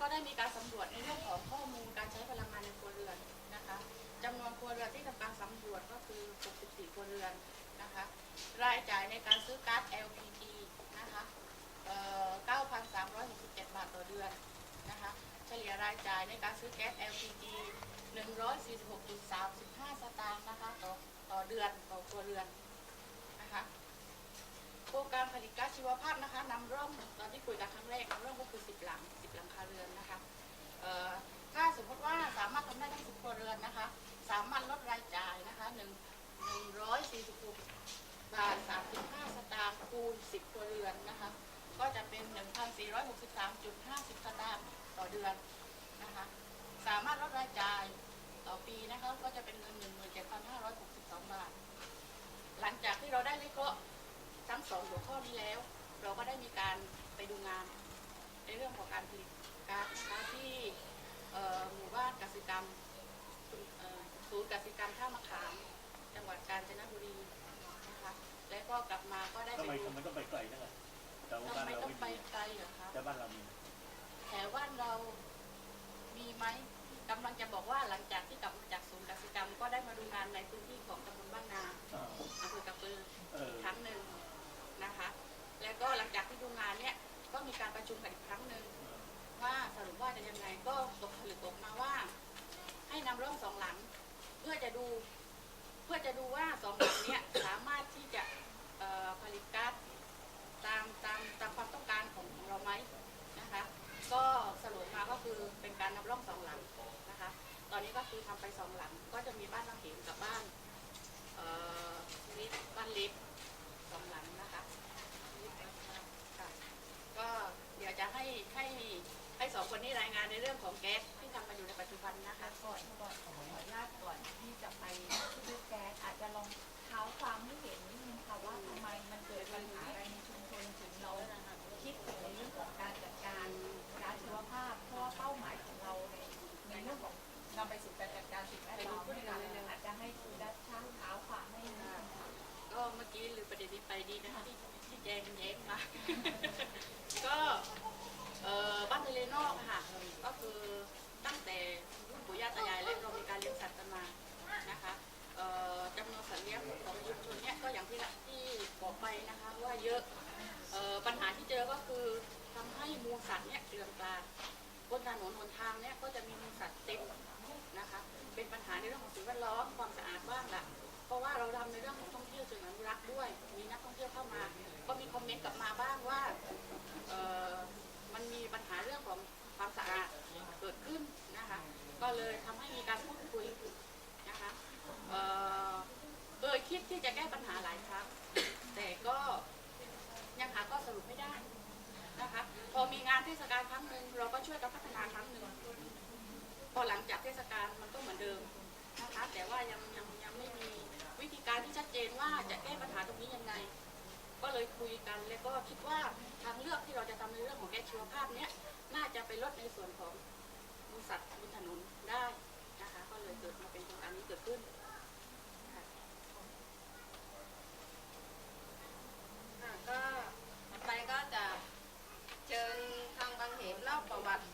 ก็ได้มีการสำรวจในเรื่องของข้อมูลการใช้พลังงานในครัวเรือนนะคะจำนวนครัวเรือนที่ทำการสำรวจก็คือ 64 ครัวเรือนนะคะรายจ่ายในการซื้อก๊าซ LPG นะคะเอ่อ9,367 บาทต่อเดือนนะคะเฉลี่ยรายจ่ายในการซื้อแก๊ส LPG 146.35 สตางค์นะคะต่อต่อเดือนต่อครัวเรือนนะคะโครงการผลิตก๊าซชีวภาพนะคะนำร่องตอนที่คุยกันครั้งแรกนำร่องก็คือ 10 หลังาเรือนนะคะเอ่อถ้าสมมติว่าสามารถทำได้ทั้ง10ครัวเรือนนะคะ สามารถลดรายจ่ายนะคะ1 146บบาท35สตางค์คูณ10ครัวเรือนนะคะ ก็จะเป็น1,463.50สตางค์ต่อเดือนนะคะ สามารถลดรายจ่ายต่อปีนะคะ ก็จะเป็นเงิน17,562บาท หลังจากที่เราได้วิเคราะห์ทั้งสองหัวข้อนี้แล้ว เราก็ได้มีการไปดูงานในเรื่องของการผลิต ก๊าซนะคะที่เอ่อหมู่บ้านกสิกรรมเอ่อศูนย์กสิกรรมท่ามะขาม จังหวัดกาญจนบุรีนะคะและก็กลับมาก็ได้ทำไปไมดูทำไมต้องไปไกลจังเลยแต่ว่าทำบ้านไมเราต้องไม่ไปมีไกลเหรอคะแต่บ้านเรามีแถวบ้านเรามีไหมกำลังจะบอกว่าหลังจากที่กลับมาจากศูนย์กสิกรรม ก็ได้มาดูงานในพื้นที่ของตำบลบ้านนาอ่าอำเภอกระปือเออครั้งหนึ่งนะคะ แล้วก็หลังจากที่ดูงานเนี่ยก็มีการประชุมกันอีกครั้งหนึ่ง ว่าสรุปว่าจะยังไงก็ตกผลึกออกมาว่า ให้นำร่องสองหลัง เพื่อจะดูเพื่อจะดูว่าสองหลังเนี่ยสามารถที่จะเอ่อผลิตก๊าซตามตามตามความต้องการของของเราไหมนะคะ ก็สรุปมาก็คือเป็นการนำร่องสองหลังนะคะ ตอนนี้ก็คือทำไปสองหลัง ก็จะมีบ้านบางเขนกับบ้านเอ่อลิฟบ้านลิฟสองหลังนะคะ ก็เดี๋ยวจะให้ให้ ให้สองคนนี้รายงานในเรื่องของแก๊สที่ทำมาอยู่ในปัจจุบันนะคะก่อนก่อนขออนุญาตก่อนที่จะไปซื้อแก๊สอาจจะลองเท้าความให้เห็นนิดนึงค่ะว่าทำไมมันเกิดปัญหาอะไรในชุมชนถึงเราคิดถึงในเรื่องของการจัดการก๊าซชีวภาพเพราะว่าเป้าหมายของเราในในเรื่องของนำไปสู่การจัดการสิ่งแวดล้อมเนี่ยอาจจะให้คุณดัชช่างเท้าความให้นิดนึงค่ะก็เมื่อกี้ลืมประเด็นนี้ไปดีนะคะที่ที่แจงแย้งมาก็ เอ่อบ้านทะเลนอกอะค่ะก็คือตั้งแต่รุ่นปู่ย่าตายายแล้วเรามีการเลี้ยงสัตว์กันมานะคะเอ่อจำนวนสัตว์เลี้ยงของชุมชนเนี้ยก็อย่างที่ละที่บอกไปนะคะว่าเยอะเอ่อปัญหาที่เจอก็คือทำให้มูลสัตว์เนี้ยเกลื่อนกลาดบนถนนหนทางเนี้ยก็จะมีมูลสัตว์เต็มนะคะเป็นปัญหาในเรื่องของสิ่งแวดล้อมความสะอาดบ้างละเพราะว่าเราทำในเรื่องของท่องเที่ยวเชิงอนุรักษ์ด้วย มีนักท่องเที่ยวเข้ามา ก็มีคอมเมนต์กลับมาบ้างว่าเอ่อ มันมีปัญหาเรื่องของความสะอาดเกิดขึ้นนะคะ ก็เลยทำให้มีการพูดคุยนะคะเออโดยคิดที่จะแก้ปัญหาหลายครั้งแต่ก็ยังหาข้อสรุปไม่ได้นะคะพอมีงานเทศกาลครั้งหนึ่งเราก็ช่วยกันพัฒนาครั้งหนึ่งพอหลังจากเทศกาลมันก็เหมือนเดิมนะคะแต่ว่ายังยังยังไม่มีวิธีการที่ชัดเจนว่าจะแก้ปัญหาตรงนี้ยังไง ก็เลยคุยกันแล้วก็คิดว่าทางเลือกที่เราจะทำในเรื่องของแก้ชีวภาพเนี้ยน่าจะไปลดในส่วนของบริษัทว์บนถนนได้นะคะก็เลยเกิดมาเป็นโครงการนี้เกิดขึ้นค่ะ ค่ะก็ต่อไปก็จะเชิญทางบางเหมเล่าประวัติ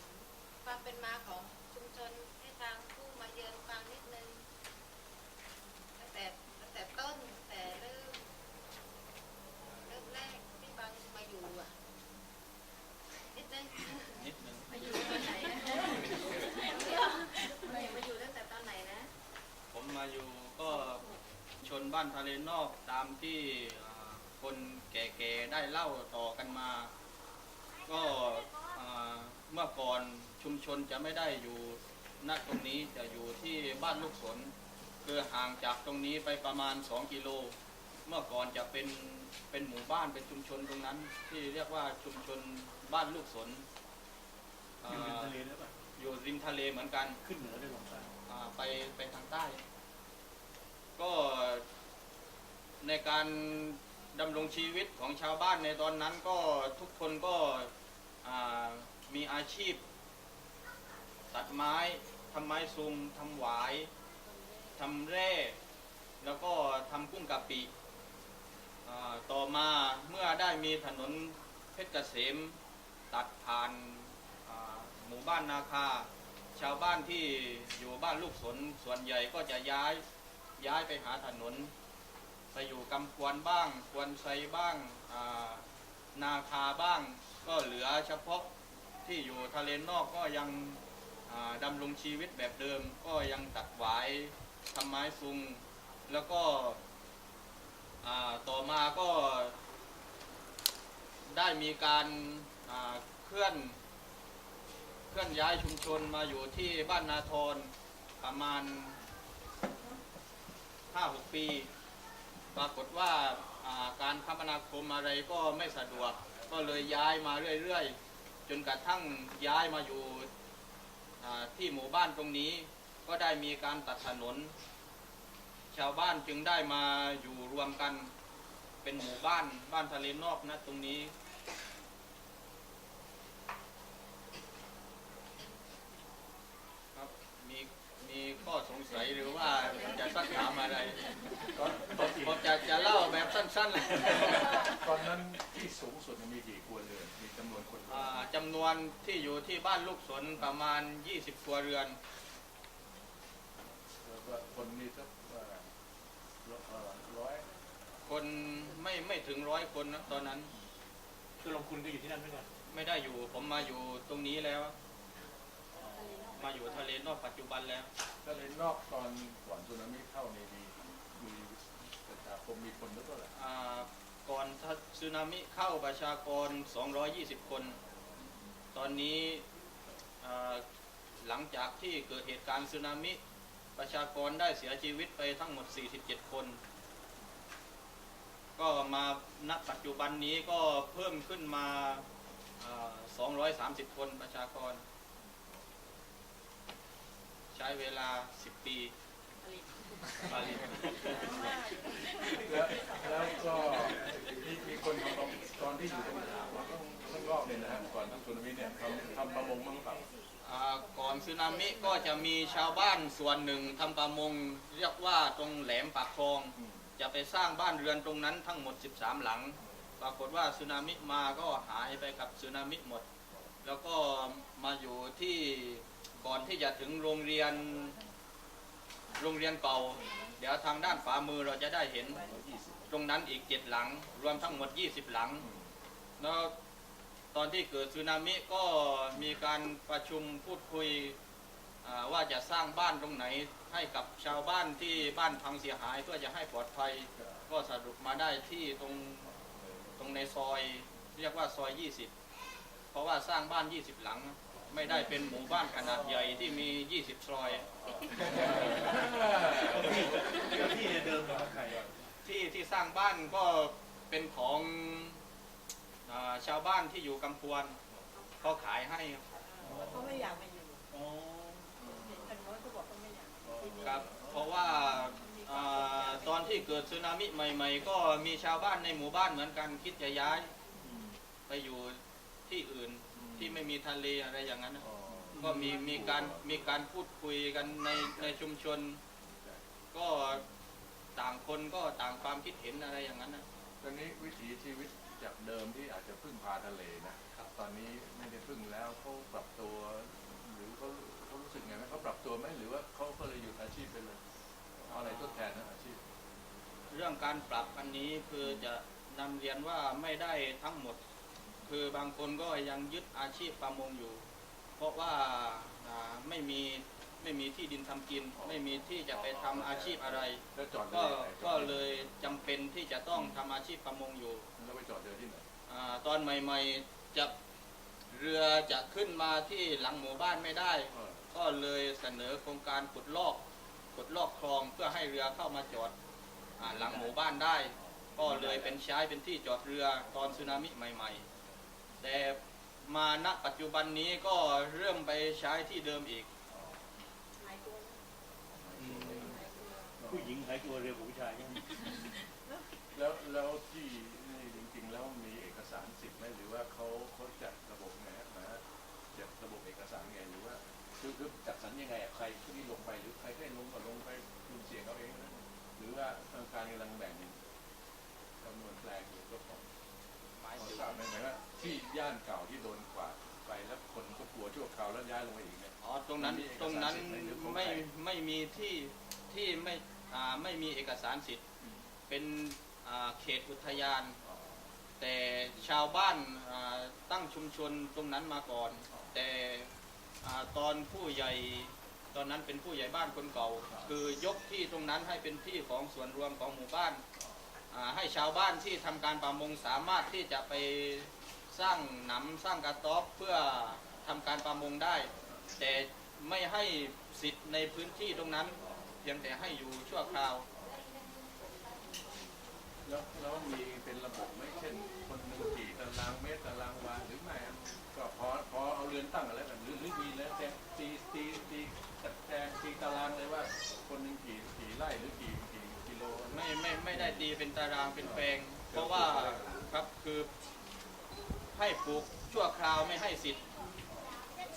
ความเป็นมาของชุมชนให้ทางผู้มาเยือนฟังนิดนึงตั้งแต่ตั้งแต่ต้นตั้งแต่เริ่มเริ่มแรกที่บางมาอยู่อะนิดนึง นิดนึง มาอยู่ตอนไหนอะมาอยู่ตั้งแต่ตอนไหนนะ ผมมาอยู่ก็ชน บ้านทะเลนอกตามที่อ่าคนแก่ๆได้เล่าต่อกันมา ก็อ่าเมื่อก่อนชุมชนจะไม่ได้อยู่ณตรงนี้จะอยู่ที่บ้านลูกสนคือห่างจากตรงนี้ไปประมาณ 2 กิโล เมื่อก่อนจะเป็นเป็นหมู่บ้านเป็นชุมชนตรงนั้น ที่เรียกว่าชุมชนบ้านลูกสนอยู่ริมอ่าทะเลหรือเปล่าอยู่ริมทะเลเหมือนกันขึ้นเหนือได้ลงใต้อ่าไปไปทางใต้ ก็ ในการดำรงชีวิตของชาวบ้านในตอนนั้นก็ทุกคนก็มีอาชีพ ตัดไม้ทำไม้ซุงทำหวายทำแร่ แล้วก็ทำกุ้งกะปิต่อมาเมื่อได้มีถนนเพชรเกษมตัดผ่านหมู่บ้านนาคา ชาวบ้านที่อยู่บ้านลูกสนส่วนใหญ่ก็จะย้ายย้ายไปหาถนน ไปอยู่กำควรบ้างควรไซบ้างานาคาบ้าง ก็เหลือเฉพาะที่อยู่ทะเลนอกก็ยังดำรงชีวิตแบบเดิม ก็ยังตัดหวายทำไม้ซุง แล้วก็ต่อมาก็ได้มีการาเคลื่อนเคลื่อนย้ายชุมชนมาอยู่ที่บ้านนาทรประมาณ 5-6 ปี ปรากฏว่าการคมนาคมอะไรก็ไม่สะดวก ก็เลยย้ายมาเรื่อยๆ จนกระทั่งย้ายมาอยู่ที่หมู่บ้านตรงนี้ ก็ได้มีการตัดถนน ชาวบ้านจึงได้มาอยู่รวมกันเป็นหมู่บ้านบ้านทะเลนอกนะตรงนี้ ครับ มีมีข้อสงสัยหรือว่าจะสักถามอะไรตอนตอนที่ผมจะจะเล่าแบบสั้นๆเลยตอนนั้นที่สูงสุดมีกี่ครัวเรือน มีจำนวนคนอ่าจำนวนที่อยู่ที่บ้านลูกสนประมาณ 20ครัวเรือนแล้วก็คนนี่สักว่าเอ่อร้อยคนไม่ไม่ถึงร้อยคนนะตอนนั้น คือลงคุณก็อยู่ที่นั่นด้วยกันไม่ได้อยู่ผมมาอยู่ตรงนี้แล้ว มาอยู่ทะเลนอกปัจจุบันแล้ว ถ้าในนอกตอนก่อนสึนามิเข้านี่มีมีประชาคมมีคนเท่าไหร่อ่าก่อนสึนามิเข้าประชากร 220 คน ตอนนี้อ่าหลังจากที่เกิดเหตุการณ์สึนามิ ประชากรได้เสียชีวิตไปทั้งหมด 47 คน ก็มาณปัจจุบันนี้ก็เพิ่มขึ้นมาอ่า230 คนประชากร ใช้เวลา 10 ปีผลิตแล้วแล้วก็มีมีคนทำประมงตอนที่อยู่ตรงข้างข้างนอกเนี่ยนะฮะก่อนสึนามิเนี่ยทำทำประมงมั้งเปล่าอ่าก่อนสึนามิก็จะมีชาวบ้านส่วนหนึ่งทำประมง เรียกว่าตรงแหลมปากคลอง อืมจะไปสร้างบ้านเรือนตรงนั้นทั้งหมด 13 หลัง ปรากฏว่าสึนามิมาก็หายไปกับสึนามิหมด แล้วก็มาอยู่ที่ ก่อนที่จะถึงโรงเรียนโรงเรียนเก่า เดี๋ยวทางด้านฝ่ามือเราจะได้เห็นตรงนั้นอีก7หลัง รวมทั้งหมด 20 หลังแล้วตอนที่เกิดสึนามิก็มีการประชุมพูดคุยว่าจะสร้างบ้านตรงไหนให้กับชาวบ้านที่บ้านพังเสียหายเพื่อจะให้ปลอดภัย ก็สรุปมาได้ที่ตรงตรงในซอย เรียกว่าซอย 20 เพราะว่าสร้างบ้าน 20 หลัง ไม่ได้เป็นหมู่บ้านขนาดใหญ่ที่มี 20 ซอย ที่ที่เดิมของใครที่ที่สร้างบ้านก็เป็นของอาชาวบ้านที่อยู่กำพวนเขาขายให้ครับเขาไม่อยากมาอยู่อ๋อเห็นทางโน้นเขาบอกเขาไม่อยากมาอยู่ที่นี่ครับ เพราะว่าอ่าตอนที่เกิดสึนามิใหม่ ๆ ก็มีชาวบ้านในหมู่บ้านเหมือนกันคิดจะย้าย ไปอยู่ที่อื่น ที่ไม่มีทะเลอะไรอย่างนั้นนะอ๋อก็มีมีการมีการพูดคุยกันในในชุมชน ก็ต่างคนก็ต่างความคิดเห็นอะไรอย่างนั้นนะตอนนี้วิถีชีวิตจากเดิมที่อาจจะพึ่งพาทะเลนะครับตอนนี้ไม่ได้พึ่งแล้วเขาปรับตัว หรือเขาเขารู้สึกไงไหมเขาปรับตัวไหมหรือว่าเขาก็เลยหยุดอาชีพไปเลยเอาอะไรทดแทนนะอาชีพ เรื่องการปรับอันนี้คือจะนำเรียนว่าไม่ได้ทั้งหมด คือบางคนก็ยังยึดอาชีพประมงอยู่ เพราะว่าอ่าไม่มีไม่มีที่ดินทำกิน ไม่มีที่จะไปทำอาชีพอะไรแล้วจอดก็เรือที่ไหนก็เลยจำเป็นที่จะต้องทำอาชีพประมงอยู่แล้วไปจอดเรือที่ไหนอาตอนใหม่ๆจะเรือจะขึ้นมาที่หลังหมู่บ้านไม่ได้เออก็เลยเสนอโครงการขุดลอกขุดลอกคลองเพื่อให้เรือเข้ามาจอดอาหลังหมู่บ้านได้ ก็เลยเป็นใช้เป็นที่จอดเรือตอนสึนามิใหม่ ๆ แต่มาณปัจจุบันนี้ก็เริ่มไปใช้ที่เดิมอีก หายตัวแล้วผู้หญิงหายตัวเร็วกว่าผู้ชายใช่ไหมแล้วแล้วที่นี่จริงๆ แล้วมีเอกสารสิทธิ์ไหมหรือว่าเขาเขาจัดระบบไงฮะมาจัดระบบเอกสารไงหรือว่าคือคือจัดสรรยังไงอะใครที่ลงไปหรือใครได้ลงก็ลงไปคุณเสียงเอาเองนะหรือว่าทางการกำลังแบ่งจำนวนแปลงอยู่ก็ของหมายขอถึงทราบไหมหมายว่า ที่ย่านเก่าที่โดนกวาดไปแล้วคนก็กลัวชั่วคราวแล้วย้ายลงมาอีกเนี่ย อ๋อตรงนั้นมีเอกสารตรงนั้นสิทธิ์ไหมหรือของไม่ใครไม่มีที่ที่ไม่อ่าไม่มีเอกสารสิทธิ์ เป็นอ่าเขตอุทยานแต่ชาวบ้านอ่าตั้งชุมชนตรงนั้นมาก่อนแต่อ่าตอนผู้ใหญ่ตอนนั้นเป็นผู้ใหญ่บ้านคนเก่าคือยกที่ตรงนั้นให้เป็นที่ของส่วนรวมของหมู่บ้านอ่าให้ชาวบ้านที่ทำการประมงสามารถที่จะไป สร้างหนำสร้างกระต๊อบเพื่อทำการประมงได้ แต่ไม่ให้สิทธิ์ในพื้นที่ตรงนั้น เพียงแต่ให้อยู่ชั่วคราว แล้วแล้วมีเป็นระบบไหมเช่น คนหนึ่งกี่ตารางเมตรตารางวาหรือไม่ก็พอพอเอาเรือนตั้งอะไรแบบหรือหรือมีแล้วแต่ตีตีตีจัดแจงตีตารางเลยว่า คนหนึ่งกี่กี่ไร่หรือกี่กี่กิโล ไม่ไม่ไม่ได้ตีเป็นตารางเป็นแปลง เพราะว่าครับคือ ให้ปลูกชั่วคราวไม่ให้สิทธิ์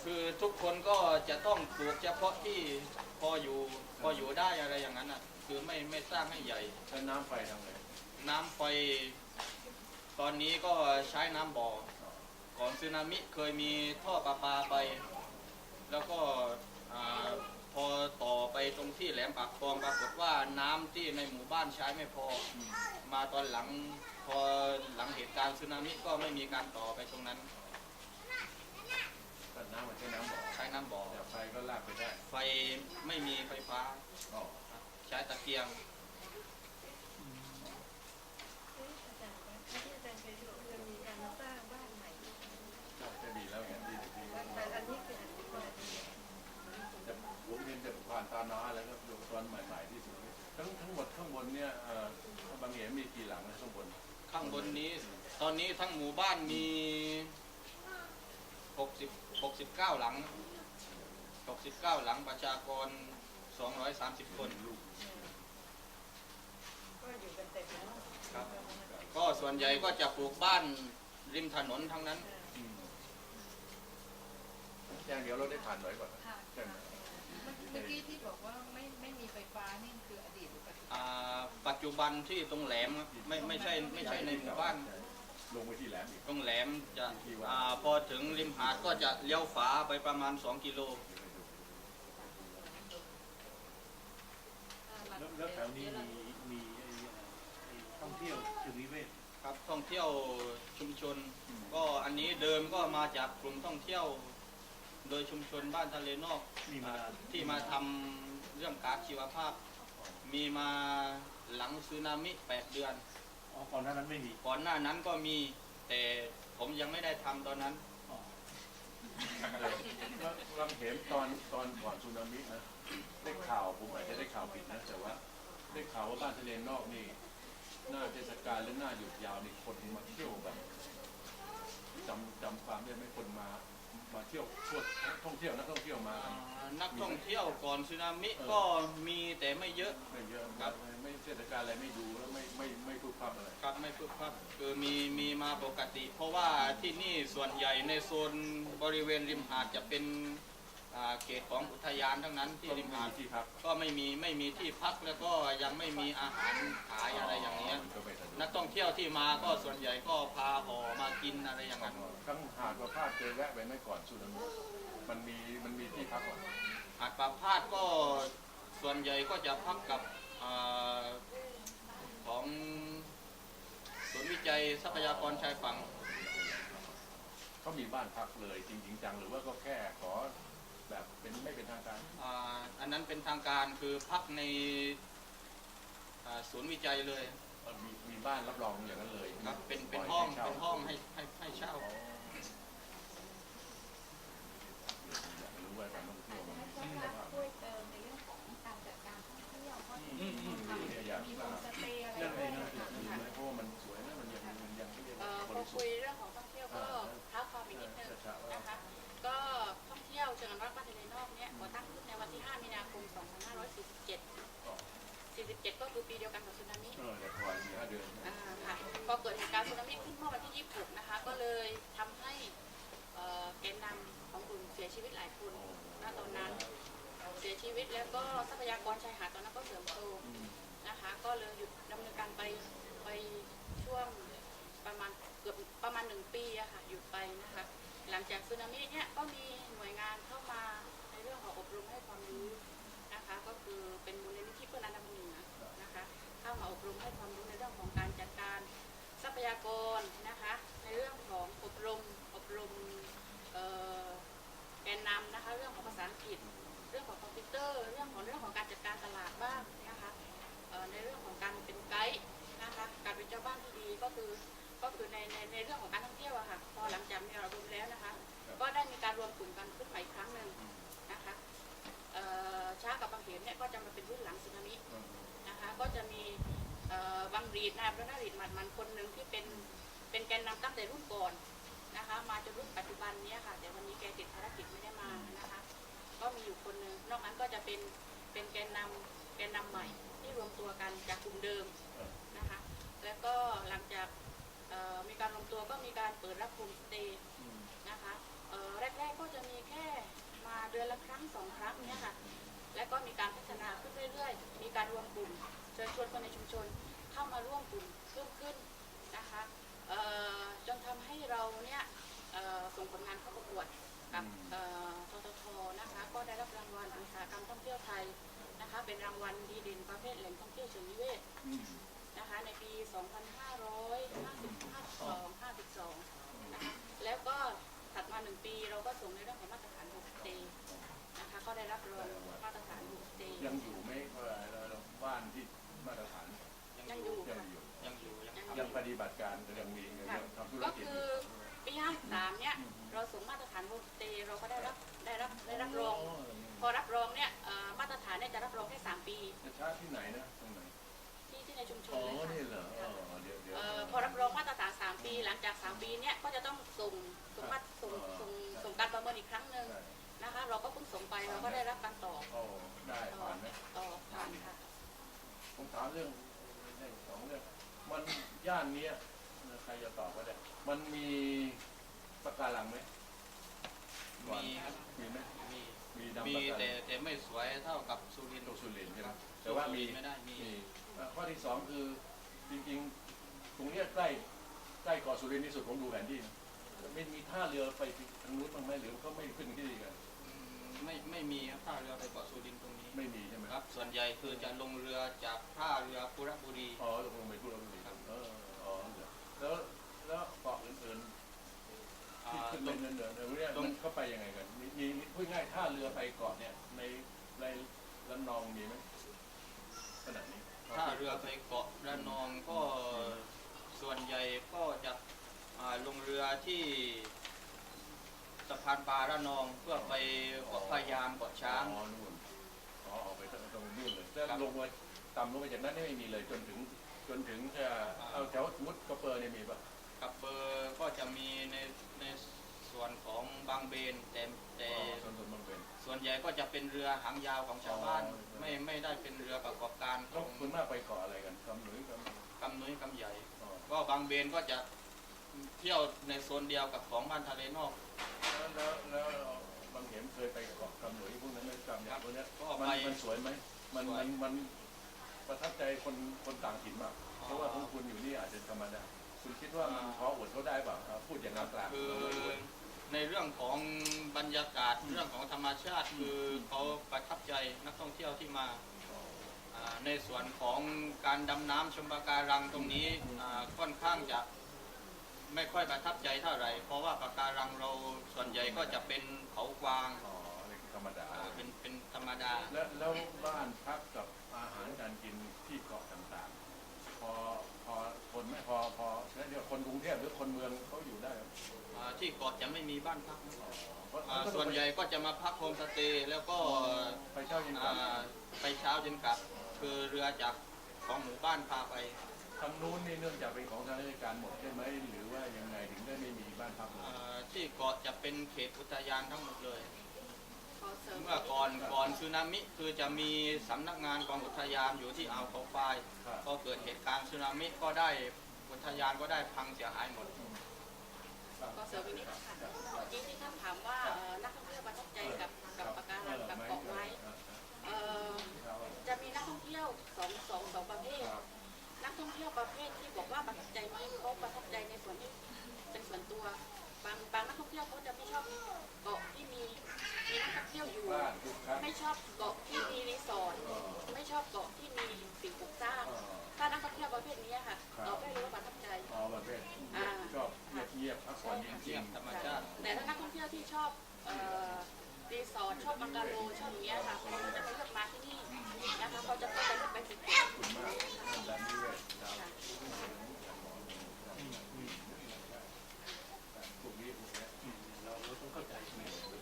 คือทุกคนก็จะต้องปลูกเฉพาะที่พออยู่พออยู่ได้อะไรอย่างนั้นอะ คือไม่ไม่สร้างให้ใหญ่ ใช้น้ำไฟทำไงน้ำไฟ ตอนนี้ก็ใช้น้ำบ่อ ก่อนสึนามิเคยมีท่อประปาไป แล้วก็อาพอต่อไปตรงที่แหลมปากคลองปรากฏว่าน้ำที่ในหมู่บ้านใช้ไม่พออมาตอนหลังพ อหลังเหตุการณ์สึนามิก็ไม่มีการต่อไปตรงนั้นก็น้ำมันใช้น้ำบ่อใช้น้ำบ่อแต่ไฟก็ลากไปได้ไฟไม่มีไฟฟ้าอ๋อใช้ตะเกียงที่อาจารย์เคยบอกจะมีการสร้างบ้านใหม่จะดีแล้วอย่างที่ที่แต่อันนี้คืออันที่เปิดจะผมเรียนจะผ่านตาน้าแล้วก็ดูตอนใหม่ ๆ ที่สุดทั้งทั้งหมดข้างบนเนี่ยเอ่อบางเหนมีกี่หลังนะข้างบน ข้างบนนี้ ตอนนี้ทั้งหมู่บ้านมี60 69 หลัง 69 หลังประชากร 230 คนก็อยู่กันเต็มแล้วครับ ก็ส่วนใหญ่ก็จะปลูกบ้านริมถนนทั้งนั้น อย่างเดียวเราได้ผ่านไว้ก่อนค่ะใช่ไหมเมื่อกี้ที่บอกว่าไม่ไม่มีไฟฟ้านี่คืออดีตหรือ ปัจจุบันอ่าปัจจุบันที่ตรงแหลมไม่ไม่ใช่ไม่ใช่ในหมู่บ้าน ลงไปที่แหลมอีก ตรงแหลมจะอาพอถึงริมหาดก็จะเลี้ยวฝาไปประมาณ 2 กิโล แล้วแล้วแถวนี้มีมีไอ้ไอ้ท่องเที่ยวเชิงนิเวศครับท่องเที่ยวชุมชน ก็อันนี้เดิมก็มาจากกลุ่มท่องเที่ยว โดยชุมชนบ้านทะเลนอก มีมานานที่มาทำเรื่องการชีวภาพ มีมาหลังสึนามิ8เดือน อ๋อก่อนหน้านั้นไม่มีก่อนหน้านั้นก็มีแต่ผมยังไม่ได้ทำตอนนั้นอ๋อแล้วเราเห็นตอนตอนก่อนสึนามินะได้ข่าวผมอาจจะได้ข่าวผิดนะแต่ว่า ได้ข่าวว่าบ้านทะเลนอกนี่หน้าเทศกาลหรือหน้าหยุดยาวนี่คนมาเที่ยวแบบจำจำความได้ไหมคนมา มาเที่ยวทั่วท่องเที่ยวนักท่องเที่ยวมากันนักท่องเที่ยวก่อนสึนามิก็มีแต่ไม่เยอะ ไม่เยอะครับ ไม่ไม่เทศกาลอะไรไม่ดูแล้วไม่ไม่ไม่พูดภาพอะไรครับไม่พึกพักคือมีมีมาปกติ เพราะว่าที่นี่ส่วนใหญ่ในโซนบริเวณริมหาดจะเป็น อ่าเขตของอุทยานทั้งนั้นที่ก็ริมมีหาดที่พักก็ไม่มีไม่มีที่พักแล้วก็ยังไม่มีอาหารขายอะไรอย่างเงี้ยมันก็ไม่สะดวกนักท่องเที่ยวที่มาก็ส่วนใหญ่ก็พาห่อมากินอะไรอย่างนั้นทั้งหาดประพาสเคยแวะไปไหมก่อนสึนามิมันมีมันมีที่พักก่อน หาดป่าพาดก็ส่วนใหญ่ก็จะพักกับอ่าของศูนย์วิจัยทรัพยากรชายฝั่ง เขามีบ้านพักเลยจริง ๆ จังหรือว่าก็แค่ขอ แบบเป็นไม่เป็นทางการ อ่าอันนั้นเป็นทางการคือพักในอ่าศูนย์วิจัยเลยเอ่อมีมีบ้านรับรองอย่างนั้นเลยครับเป็นเป็นปล่ยห้องช่าเป็นห้องให้ให้ให้เช่า อ๋อ 2547 47 ก็คือปีเดียวกันกับสึนามิเออดี๋ยวพอสี่ห้าเดือนอ่าค่พอเกิดเหตุการณ์สึนามิขึ้นเมื่อวันที่ 26 นะคะ ก็เลยทำให้เอ่อแกนนำของกลุ่มเสียชีวิตหลายคนณตอนนั้นเสียชีวิตแล้วก็ทรัพยากรชายหาดตอนนั้นก็เสื่อมโทรมนะคะ ก็เลยหยุดดำเนินการไปไปช่วงประมาณเกือบประมาณหนึ่งปีอะค่ะหยุดไปนะคะ หลังจากสึนามิเนี่ยก็มีหน่วยงานเข้ามาในเรื่องของอบรมให้ความรู้ คะก็คือเป็นมูลนิธิเพื่อนอันดับหนึ่งนะคะเข้ามาอบรมให้ความรู้ในเรื่องของการจัดการทรัพยากรนะคะในเรื่องของอบรมอบรมแกนนำนะคะเรื่องของภาษาอังกฤษ เรื่องของคอมพิวเตอร์ เรื่องของเรื่องของการจัดการตลาดบ้างนะคะในเรื่องของการเป็นไกด์นะคะการเป็นเจ้าบ้านที่ดีก็คือก็คือในในในเรื่องของการท่องเที่ยวอะค่ะพอหลังจากมีเารวมแล้วนะคะ ก็ได้มีการรวมกลุ่มกันขึ้นมาอีครั้งหนึ่ง ช้างกับบางเหมเนี่ยก็จะมาเป็นรุ่นหลังสึนามินะคะ ก็จะมีบางรีดนายพระนารีดหมัดมันคนหนึ่งที่เป็นเป็นแกนนำตั้งแต่รุ่นก่อนนะคะ มาจนรุ่นปัจจุบันเนี้ยค่ะ แต่วันนี้แกติดภารกิจไม่ได้มานะคะ ก็มีอยู่คนหนึ่งนอกนั้นก็จะเป็นเป็นแกนนำแกนนำใหม่ที่รวมตัวกันจากกลุ่มเดิมนะคะ แล้วก็หลังจากมีการรวมตัวก็มีการเปิดรับโฮมสเตย์นะคะแรกๆก็จะมีแค่ มาเดือนละครั้งสองครั้งเนี่ยค่ะ แล้วก็มีการพัฒนาขึ้นเรื่อยๆ มีการรวมกลุ่มเชิญชวนคนในชุมชนเข้ามาร่วมกลุ่มเพิ่มขึ้นนะคะเอ่อจนทำให้เราเนี่ยเอ่อส่งผลงานเข้าประกวดกับเอ่อทททนะคะก็ได้รับรางวัลอุตสาหกรรมท่องเที่ยวไทยนะคะ เป็นรางวัลดีเด่นประเภทแหล่งท่องเที่ยวเชิงนิเวศอืมนะคะในปี 2552 52 นะคะแล้วก็ถัดมาหนึ่งปีเราก็ส่งในเรื่องของมาตรฐานโฮมส เตย์นะคะ ก็ได้รับรองมาตรฐานโฮมสเตย์ยังอยู่ไหมเอ่อบ้านที่มาตรฐานยังอยู่ยังค่ะ อยู่ ยังอยู่ยังยังทำยังปฏิบัติการยังมียังทำธุรก็กิจคือปี53เนี่ยเราส่งมาตรฐานโฮมสเตย์เราก็ได้รับได้รับได้รับรอง พอรับรองเนี่ยเอ่อมาตรฐานเนี่ยจะรับรองแค่3ปีจะชาร์จที่ไหนนะตรงไหนที่ที่ในชุมชนอ๋อเลยนี่ค่ะเหรออ๋อเดี๋ยวเดี๋ยว เอ่อพอรับรองมาตรฐาน 3 ปี หลังจาก 3 ปีเนี่ยก็จะต้องส่งส่งมาส่งส่งส่งการประเมินอีกครั้งหนึ่งใช่ นะคะ เราก็เพิ่งส่งไปเราก็ได้รับการตอบโอ้ได้ต่อผ่านไหมต่อผ่านค่ะผมถามเรื่องเรื่องสองเรื่อง มันย่านเนี้ยใครจะตอบก็ได้ มันมีปะการังไหมมีครับมีไหมมีมีดำมีปะการังแต่แต่ไม่สวยเท่ากับสุรินทร์ตกสุรินทร์ใช่ไหมแต่ว่ามีไม่ได้มีมีเอ่อข้อที่สองคือจริงๆตรงเนี้ยใกล้ใกล้เกาะสุรินทร์ที่สุดผมดูแผนที่นะไม่มีท่าเรือไปทางนู้นบ้างไหมหรือเขาไม่ขึ้นที่นี่กันอืม ไม่ไม่มีครับท่าเรือไปเกาะสุรินทร์ตรงนี้ไม่มีใช่ไหมครับ ส่วนใหญ่คือจะลงเรือจากท่าเรือปุระบุรี อ๋อลงไปพูดแล้วไม่มีเอออ๋อเหรอแล้วแล้วเกาะอื่นๆอ่าที่ขึ้นตไปรงเนินๆเนินๆเนี่ยตรง มันเข้าไปยังไงกันมีมีมีพูดง่ายท่าเรือไปเกาะเนี่ยในในลำนองมีไหมขนาดนี้ท่าเรือไปเกาะระนองก็ส่วนใหญ่ก็จะอ่าลงเรือที่ สะพานปลาระนองเพื่อไปเกาะพะยามเกาะช้าง อ๋อนู่นอ๋อออกไปตรงตรงนู่นเลยแล้วครับลงมาต่ำลงไปจากนั้นนี่ไม่มีเลยจนถึงจนถึงจะเอาแถวสมมุดกระเปอร์เนี่ยมีปะกับเบอร์ก็จะมีในในส่วนของบางเบนแต่แต่อ๋อส่วนส่วนบางเป็นส่วนใหญ่ก็จะเป็นเรือหางยาวของชาวบ้านอ๋อไม่ไม่ได้เป็นเรือประกอบการขแล้อวงคุณมากไปเกาะอะไรกันกำหนุยกำกำนุ้ยกำใหญ่อ๋อก็บางเบนก็จะ เที่ยวในโซนเดียวกับของบ้านทะเลนอก แล้วแล้วแล้วบางเห็นเคยไปเกาะกำหนุยพวกนั้นไหมกำอย่างพวกเนี้ยก็มันไปมันสวยไหมมันสวยมันมันประทับใจคนคนต่างถิ่นมากอ๋อเพราะว่าพวกคุณอยู่นี่อาจจะธรรมดาคุณคิดว่ามันอ่าพออวดเขาได้เปล่าครับพูดอย่างนั้นกลางคือในเรื่องของบรรยากาศเรื่องของธรรมชาติคือเขาประทับใจนักท่องเที่ยวที่มาอ่าในส่วนของการดำน้ำชมปะการังตรงนี้อ่าค่อนข้างจะ ไม่ค่อยประทับใจเท่าไหร่ เพราะว่าปะการังเราส่วนใหญ่ก็จะเป็นเขากวางอ๋อนี่ธรรมดา อ่าเป็นเป็นธรรมดา แล้วแล้วบ้านพักกับอาหารการกินที่เกาะต่างๆ พอพอคนไม่พอพอแล้วเดี๋ยวคนกรุงเทพหรือคนเมืองเขาอยู่ได้ไหมอ่าที่เกาะจะไม่มีบ้านพักนะเพราะอ่าส่วนใหญ่ก็จะมาพักโฮมสเตย์แล้วก็ไปเช่ายินกัอ่าไปเช้าเย็นกลับ คือเรือจากของหมู่บ้านพาไป ทางนู้นนี่เนื่องจากเป็นของทางราชการหมดใช่ไหมหรือว่ายังไงถึงได้ไม่มีบ้านพักเลยอ่าที่เกาะจะเป็นเขตอุทยานทั้งหมดเลย ขอเสริมเมื่อก่อนก่อนสึนามิคือจะมีสำนักงานกองอุทยานอยู่ที่อ่าวเขาควายครับพอเกิดเหตุการณ์สึนามิก็ได้อุทยานก็ได้พังเสียหายหมด ขอเสริมอีกนิดค่ะเมื่อกี้ที่ท่านถามว่าเอ่อนักท่องเที่ยวประทับใจกับกับปะการังกับเกาะไม้เอ่อจะมีนักท่องเที่ยวสองสองสองประเภทนัก ท่องเที่ยวประเภทที่บอกว่าประทับใจไหมเขาประทับใจในส่วนที่เป็นส่วนตัว บางบางนักท่องเที่ยวเขาจะไม่ชอบเกาะที่มีมีนักท่องเที่ยวอยู่ ไม่ชอบเกาะที่มีรีสอร์ทไม่ชอบเกาะที่มีสิ่งปลูกสร้างถ้านักท่องเที่ยวประเภทนี้ค่ะตอบได้เลยว่าประทับใจอ๋อประเภทชอบเงียบๆพักผ่อนเงียบๆธรรมชาติแต่ถ้านักท่องเที่ยวที่ชอบ รีสอร์ทชอบมังกะโลชอบอย่างเงี้ยค่ะเขก็จะไปเลือกมาที่นี่นะคะเขาจะไปเลือกไปติดต่อ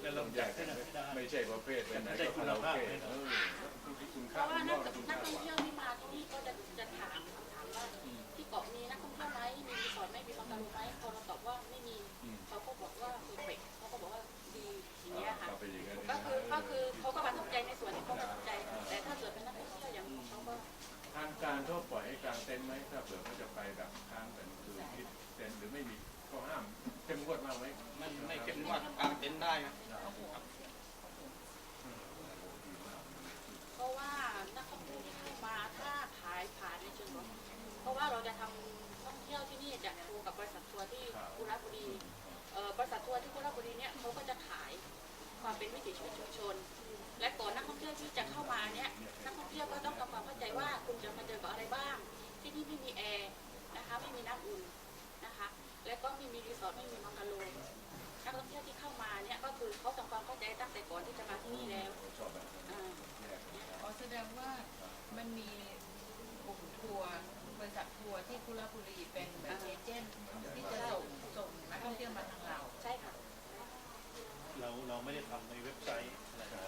แต่เราอยากให้ไม่ใช่ประเภทเป็นไหนก็คาราโอเกะเพราะว่านักท่องเที่ยวที่มาที่นี่ก็จะจะถามถามว่าที่เกาะมีนักท่องเที่ยวไหมมีรีสอร์ทไหมมีบังกะโลไหมพอเรา คือก็คือเขาก็ประทับใจในส่วนที่เขาประทับใจ แต่ถ้าเกิดเป็นนักท่องเที่ยวอย่างของเขาก็ทางการเขาปล่อยให้กางเต็นท์ไหมถ้าเผื่อเขาจะไปแบบค้างกันคือที่เต็นท์หรือไม่มีเขาห้ามเข้มงวดมากไหมไม่ไม่เข้มงวดกางเต็นท์ได้ครับเพราะว่านักท่องเที่ยวที่เข้ามาถ้าขายผ่านในเชิงรถเพราะว่าเราจะทำท่องเที่ยวที่นี่จะทัวร์กับบริษัททัวร์ที่กุราบุรีเอ่อบริษัททัวร์ที่กุราบุรีเนี่ยเขาก็จะขาย ความเป็นวิถีชีวิตชุมชน และก่อนนักท่องเที่ยวที่จะเข้ามาเนี่ยนักท่องเที่ยวก็ต้องทำความเข้าใจว่าคุณจะมาเจอกับอะไรบ้าง ที่นี่ไม่มีแอร์นะคะไม่มีน้ำอุ่นนะคะ และก็ไม่มีรีสอร์ทไม่มีมังกะโลนักท่องเที่ยวที่เข้ามาเนี่ยก็คือเขาทำความเข้าใจตั้งแต่ก่อนที่จะมาที่นี่แล้วชอบแบบอ่าแยกอ๋อแสดงว่ามันมีกลุ่มทัวร์บริษัททัวร์ที่คุระบุรีเป็นแบบเอเจนต์ที่จะส่งส่งนักท่องเที่ยวมาทางเราใช่ค่ะ เราเราไม่ได้ทำในเว็บไซต์อะไรนะ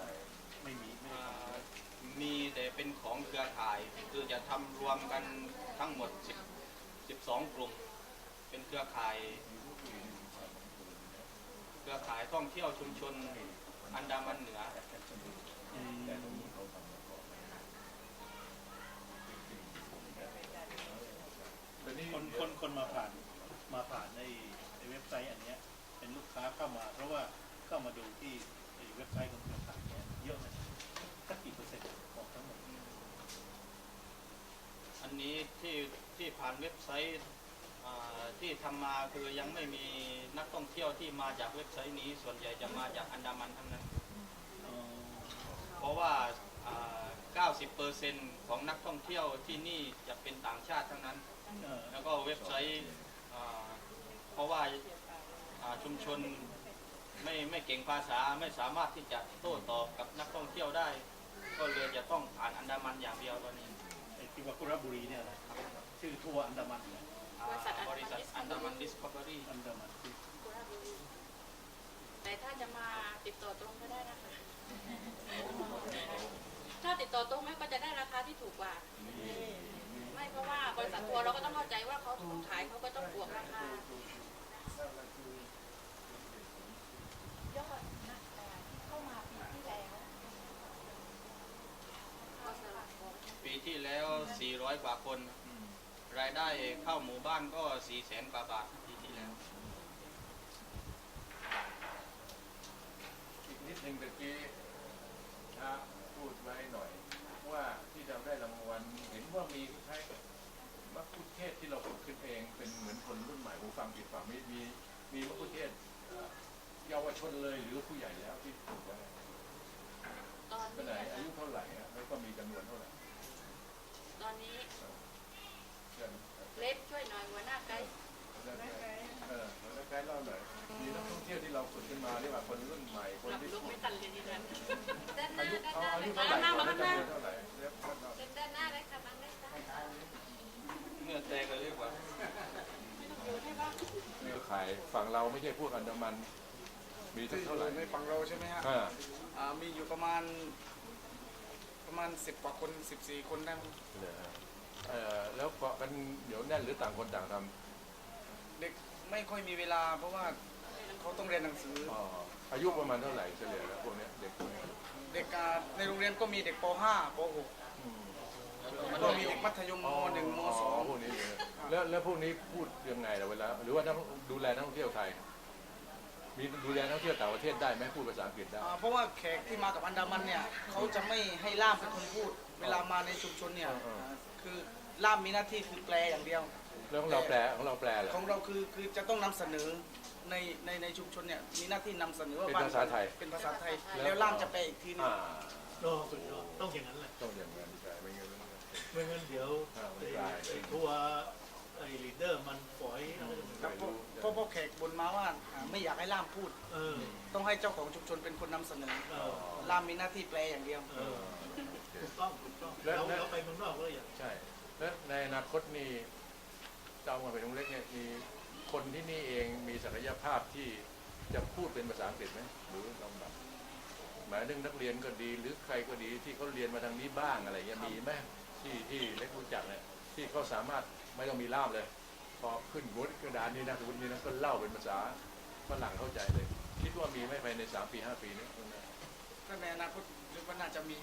ไม่มีไม่ได้อ่าทำมีแต่เป็นของเครือข่ายคือจะทำรวมกันทั้งหมด10 12 กลุ่ม เป็นเครือข่าย เครือข่ายท่องเที่ยวชุมชน อันดามันเหนืออืมแต่ตรงนี้เขาทำมาก่อนแต่นี่คนคนคนมาผ่านมาผ่านในในเว็บไซต์อันเนี้ยเป็นลูกค้าเข้ามา เพราะว่า เข้ามาดูที่ไอ้เว็บไซต์ของเครือข่ายเนี้ยเยอะนะสักกี่เปอร์เซ็นต์ของทั้งหมด อันนี้ที่ที่ผ่านเว็บไซต์อ่าที่ทำมาคือยังไม่มีนักท่องเที่ยวที่มาจากเว็บไซต์นี้ ส่วนใหญ่จะมาจากอันดามันทั้งนั้นอ๋อเพราะว่าอ่า 90%ของนักท่องเที่ยวที่นี่จะเป็นต่างชาติทั้งนั้นเออแล้วก็เว็บไซต์อ่าเพราะว่าอ่าชุมชน ไม่ไม่เก่งภาษาไม่สามารถที่จะโต้ตอบกับนักท่องเที่ยวได้ ก็เลยจะต้องผ่านอันดามันอย่างเดียวตอนนี้ไอ้ที่ว่ากุระบุรีเนี่ยนะชื่อทัวร์อันดามันนะอ่าบริษัทอันดามันดิสคัฟเวอรี่อันดามันที่กุราบุรีแต่ถ้าจะมาติดต่อตรงก็ได้นะคะ ถ้าติดต่อตรงไม่ก็จะได้ราคาที่ถูกกว่า ไม่เพราะว่าบริษัททัวร์เราก็ต้องเข้าใจว่าเขาถูกขายเขาก็ต้องบวกราคา ยอดนักแต่ที่เข้ามาปีที่แล้วปีที่แล้ว 400 กว่าคน รายได้เข้าหมู่บ้านก็4แสนกว่าบาทปีที่แล้ว อีกนิดนึงตะกี้ถ้าพูดไว้หน่อย ว่าที่เราได้รางวัลเห็นว่ามีคล้มักคุเทศที่เราฝึกขึ้นเองเป็นเหมือนคนรุ่นใหม่ผมฟังผิดฟังไม่มีมีมักคุเทศ เยาวชนเลยหรือผู้ใหญ่แล้วที่ฝึกไว้ตอนเป็นนี้ไหนะอาคะยุเท่าไหร่อะแล้วก็มีจำนวนเท่าไหร่ตอนนี้เชิญเล็บช่วยหน่อยหัวหน้าไกด์ แล้วไกด์เออแล้วไกด์เล่าหน่อยมีนักท่องเที่ยวที่เราฝึกขึ้นมาเรียกว่าคนรุ่นใหม่คนที่ลุกไม่ตันเลยนี่นด้านหน้ายุด้านเอาหน้าอาเลยุยเท่าไหร่มามามาจำนวนเท่าไหร่เรียกว่าเราเชิญด้านหน้าเลยค่ะบังเลยค่ะเมื่อแต่ก็เรียกว่า เครือข่ายฝั่งเราไม่ใช่พวกอันดามัน มีสักเท่าไหร่ในฝั่งเราใช่ไหมฮะอ่าอ่ามีอยู่ประมาณ ประมาณสิบกว่าคนสิบสี่คนได้มั้งเหรอฮะเอ่อแล้วเกาะกันเดี๋ยวแน่นหรือต่างคนต่างทำเด็กไม่ค่อยมีเวลา เพราะว่าเขาต้องเรียนหนังสืออ๋ออายุประมาณเท่าไหร่เฉลี่ยแล้วพวกเนี้ยเด็กพวกเนี้ยเด็กอ่าในโรงเรียนก็มีเด็กป .5 ปอืม .6 ก็มีเด็กมัธยมม .1 ม พวกนี้เลยแล้วแล้วพวกนี้พูดยังไงล่ะเวลา หรือว่านักดูแลนักท่องเที่ยวไทย มีดูแลนักท่องเที่ยวต่างประเทศได้ไหมพูดภาษาอังกฤษได้2อ่าเพราะว่าแขกที่มากับอันดามันเนี่ยเขาจะไม่ให้ล่ามเป็นคนพูด เวลามาในชุมชนเนี่ยอ่าคือล่ามมีหน้าที่คือแปลอย่างเดียว แล้วของเราแปลของเราแปลเหรอ ของเราคือคือจะต้องนำเสนอในในในชุมชนเนี่ยมีหน้าที่นำเสนอว่าเป็นบ้ภาษาไทยเป็นภาษาไทย แล้ว แล้วล่ามจะแปลอีกทีหนึงอ่าโอ้สุดยอดต้องอย่างนั้นแหละต้องอย่างนั้นใช่ไม่งั้น ไม่งั้นเดี๋ยวอ่าไม่ไอ้ได้ไอ้ทัวร์ไอ้ลีดเดอร์มันฝอย ไม่อยากให้ล่ามพูด เออ ต้องให้เจ้าของชุมชนเป็นคนนำเสนอ เออ ล่ามมีหน้าที่แปลอย่างเดียว เออถูกต้องถูกต้องเราเราไปเมืองนอกก็อย่างใช่ แล้วในอนาคตนี่เจ้ามาเป็นองค์เล็กเนี่ยมีคนที่นี่เองมีศักยภาพที่จะพูดเป็นภาษาอังกฤษไหมหรือลองแบบหมายถึงนักเรียนก็ดี หรือใครก็ดีที่เขาเรียนมาทางนี้บ้างอะไรเงี้ยมีไหมที่ที่เล็กรู้จักเนี่ยที่เขาสามารถไม่ต้องมีล่ามเลย พอขึ้นบนกระดานนี้นะสมมตินี้นะก็เล่าเป็นภาษา ฝรั่งเข้าใจเลย คิดว่ามีไหมภายในสามปีห้าปีนี้ข้างหน้า ก็ในอนาคตคิดว่าน่าจะมี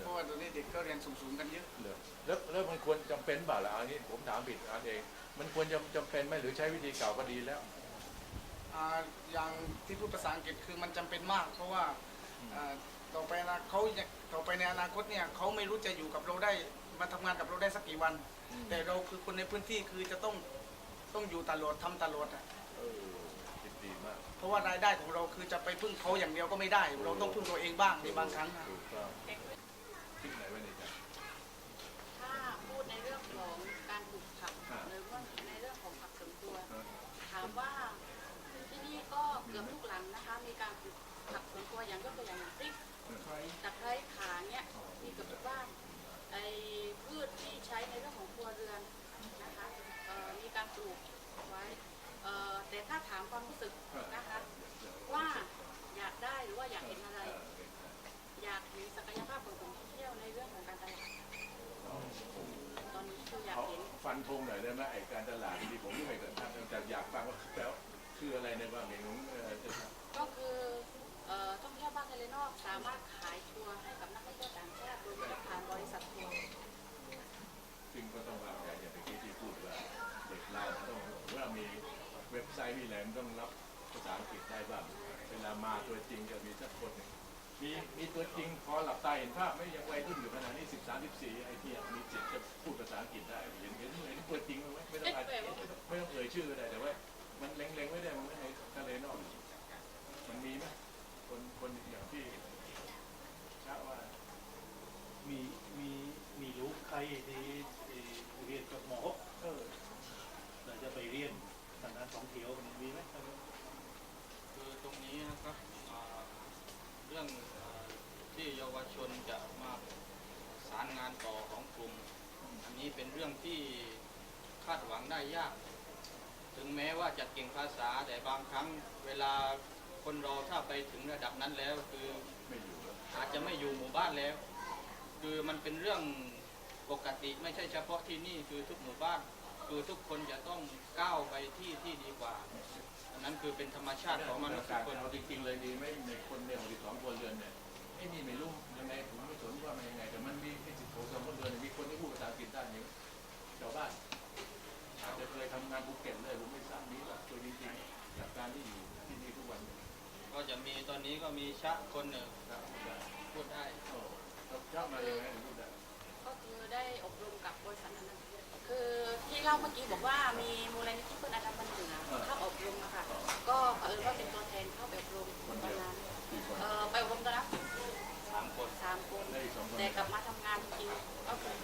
เพราะว่าตอนนี้เด็กก็เรียนสูงๆกันเยอะ เหรอแล้วแล้วมันควรจำเป็นเปล่าล่ะอันนี้ผมถามผิดอันเอง มันควรจะจำเป็นไหมหรือใช้วิธีเก่าก็ดีแล้ว อ่าอย่างที่พูดภาษาอังกฤษคือมันจำเป็นมาก เพราะว่าอ่าต่อไปนะเขาอยากต่อไปในอนาคตเนี่ยเขาไม่รู้จะอยู่กับเราได้มาทำงานกับเราได้สักกี่วัน อืม แต่เราคือคนในพื้นที่คือจะต้องต้องอยู่ตลอดทำตลอดอะเออคิดดีมากเพ ราะว่ารายได้ของเราคือจะไปพึ่งเขาอย่างเดียวก็ไม่ได้ เราต้องพึ่งตัวเองบ้างในบางครั้งอะถูกต้องคิดไหนไว้ในใจ ถ้าพูดในเรื่องของการปลูกผักอ่า หรือว่าในเรื่องของผักสวนครัว อ่าถามว่าที่นี่ก็เกือบทุกหลังนะคะ มีการปลูกผักสวนครัวอย่างยกตัวอย่างอย่างพริกตะไคร้ขาเนี่ยมีเกือบทุกบ้านไอ้พืชที่ใช้ในเรื่องของครัวเรือนนะคะเอ่อมีการปลูกไว้ เอ่อแต่ถ้าถามความรู้สึกนะคะ ว่าอยากได้หรือว่าอยากเห็นอะไร อยากเห็นศักยภาพของท่องเที่ยวในเรื่องของการตลาดตอนนี้คืออยากเขาเห็น ฟันธงหน่อยได้ไหมไอ้การตลาดที่ผมไม่เคยเกิดทำแต่อยากฟังว่าแล้วคืออะไรในบ้างเองของเอ่อจะทำก็คือเอ่อท่องเที่ยวบ้านทะเลนอกสามารถข มาตัวจริงจะมีสักคนหนึ่งมีมีตัวจริงพอหลับตาเห็นภาพไม่ยังวัยรุ่นอยู่ขนาดนี้สิบสามสิบสี่ไอ้ที่มีสิทธิ์จะพูดภาษาอังกฤษได้เห็นเห็นเห็นตัวจริงไหมไม่ต้องไม่ต้องเอ่ยชื่อได้แต่ว่า มันเล็งๆไม่ได้มันไม่ในทะเลนอกมันมีไหมคนคนอย่างที่ชะว่ามีมีมีลูกใครที่เรียนกับหมอเออเราจะไปเรียนทางด้านท่องเที่ยวมันมีไหม นี้นะครับเรื่องอที่เยาวชนจะมาสารงานต่อของกลุ่ม อันนี้เป็นเรื่องที่คาดหวังได้ยาก ถึงแม้ว่าจะเก่งภาษาแต่บางครั้งเวลาคนเราถ้าไปถึงระดับนั้นแล้วคืออาจจะไม่อยู่หมู่บ้านแล้ว คือมันเป็นเรื่องปกติไม่ใช่เฉพาะที่นี่คือทุกหมู่บ้าน คือทุกคนจะต้องก้าวไปที่ที่ดีกว่า อันนั้นคือเป็นธรรมชาติของมนุษย์ทุกากรคนเอาจริงๆเลยดีไหมในคนเนี่ยหกสิบสองคนเรือนเนี่ยไอ้นี่ไม่รู้ยังไงผมไม่สนว่ามันยังไง แต่มันมีไอ้สิบสองคนเรือนมีคนที่พูดภาษาอังกฤษได้เนี่ยชาวบ้านอาจจะเคยทำงานภูเก็ตเลยผมไม่ทราบนี้หรอกตัวจริงๆจากการที่อยู่ที่นี่ทุกวันเนี่ยก็จะมีตอนนี้ก็มีชะคนหนึ่งครับพูดได้พูดได้โอ้เราชอบมายังไงถึงพูดได้ก็คือได้อบรมกับบริษัทนั้นๆ คือที่เล่าเมื่อกี้บอกว่ามีมูลนิธิเพื่อนอาจารย์บันเหนือเข้าอบรมอะค่ะก็เผอิญว่าเป็นตัวแทนเข้าไปอบรมตอนนั้นกี่คนเอ่อไปอบรมตอนนั้นสามคนสามคนได้อีกสองคนแต่กลับมาทำงานจริงๆก็คือ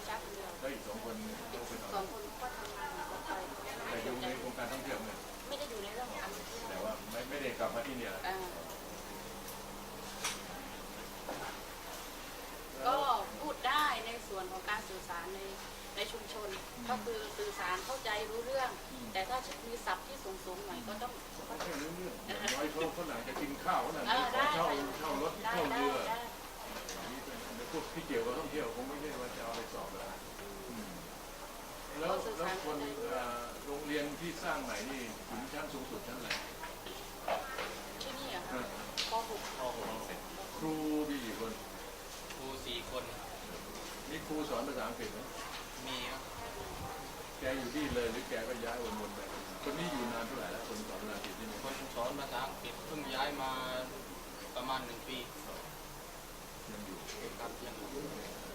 นที่สร้างใหม่นี่ถึงชั้นสูงสุดชั้นอะไรที่นี่อะอ่าค่ะป .6 พอผมเสร็จครูมีกี่คน ครูสี่คนนี่ครูสอนภาษาอังกฤษไหมมีครับแกอยู่ที่เลยหรือแกก็ย้ายวนๆไป คนนี้อยู่นานเท่าไหร่แล้วคนสอนภาษาอังกฤษที่นี่คนสอนภาษาอังกฤษเพิ่งย้ายมาประมาณหนึ่งปียังอยู่ครับยัง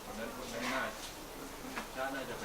คนนั้นคนนั้นน่าชาน่าจะไป